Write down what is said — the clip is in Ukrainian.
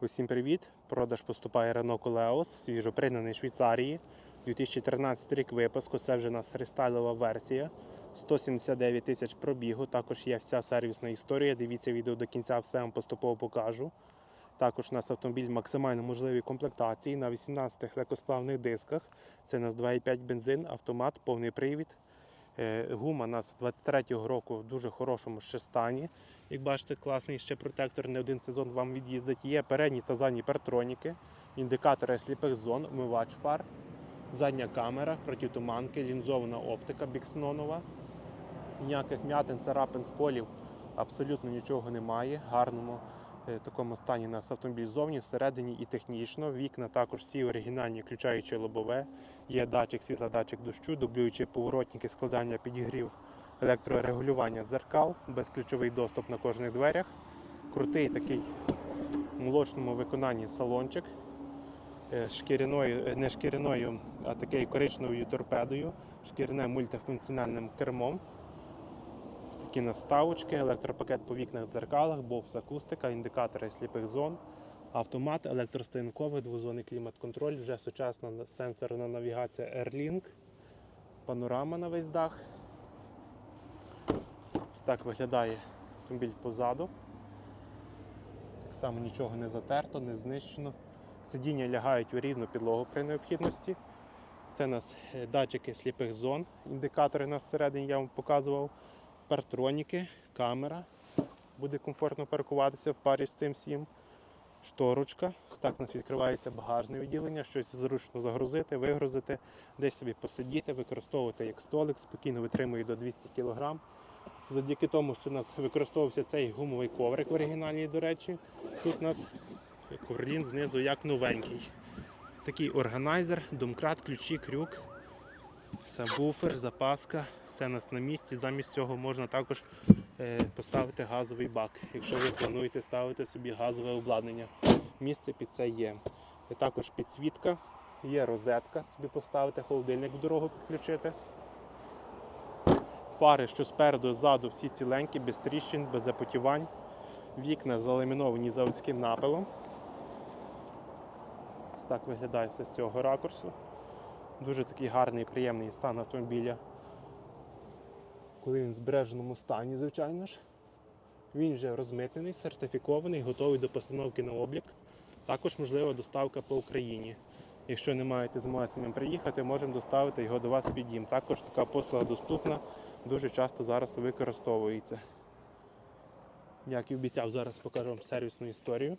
Усім привіт! Продаж поступає Renault Coleos, свіжопригнаний Швейцарії. 2013 рік випуску. Це вже у нас рестайлова версія. 179 тисяч пробігу. Також є вся сервісна історія. Дивіться відео до кінця, все вам поступово покажу. Також у нас автомобіль максимально можливі комплектації на 18 легкосплавних дисках. Це у нас 2,5 бензин, автомат, повний привід. Е, Гума у нас 23-го року в дуже хорошому ще стані. Як бачите, класний ще протектор, не один сезон вам від'їздить. Є передні та задні партроніки, індикатори сліпих зон, умивач фар, задня камера, протитуманки, лінзована оптика біксенонова. Ніяких м'ятин, царапин, сколів, абсолютно нічого немає. Гарному е, такому стані у нас автомобіль зовні, всередині і технічно. Вікна також всі оригінальні, включаючи лобове. Є датчик світла, датчик дощу, дублюючі поворотники, складання підігрів, електрорегулювання дзеркал, безключовий доступ на кожних дверях. Крутий такий в молочному виконанні салончик. е, Шкіряною, е, не шкіряною, а такою коричневою торпедою, шкіряне мультифункціональним кермом. Такі наставочки, електропакет по вікнах дзеркалах, бокс акустика, індикатори сліпих зон, автомат, електростоянковий, двозонний клімат-контроль, вже сучасна сенсорна навігація AirLink, панорама на весь дах. Ось так виглядає автомобіль позаду. Так само нічого не затерто, не знищено. Сидіння лягають у рівну підлогу при необхідності. Це у нас е, датчики сліпих зон, індикатори на всередині я вам показував, партроніки, камера. Буде комфортно паркуватися в парі з цим всім. Шторочка. Ось так у нас відкривається багажне відділення, щось зручно загрузити, вигрузити, десь собі посидіти, використовувати як столик, спокійно витримує до 200 кг. Завдяки тому, що у нас використовувався цей гумовий коврик оригінальній, до речі, тут у нас ковролін знизу як новенький. Такий органайзер, домкрат, ключі, крюк, сабвуфер, запаска, все нас на місці. Замість цього можна також е, поставити газовий бак, якщо ви плануєте ставити собі газове обладнання. Місце під це є. І також підсвітка, є розетка, собі поставити, холодильник в дорогу підключити. Фари, що спереду, ззаду, всі ціленькі, без тріщин, без запотівань. Вікна заламіновані заводським напилом. Ось так виглядає все з цього ракурсу. Дуже такий гарний, приємний стан автомобіля. Коли він в збереженому стані, звичайно ж. Він вже розмитнений, сертифікований, готовий до постановки на облік. Також можлива доставка по Україні. Якщо не маєте змоги ним приїхати, можемо доставити його до вас під дім. Також така послуга доступна, дуже часто зараз використовується. Як і обіцяв, зараз покажу вам сервісну історію.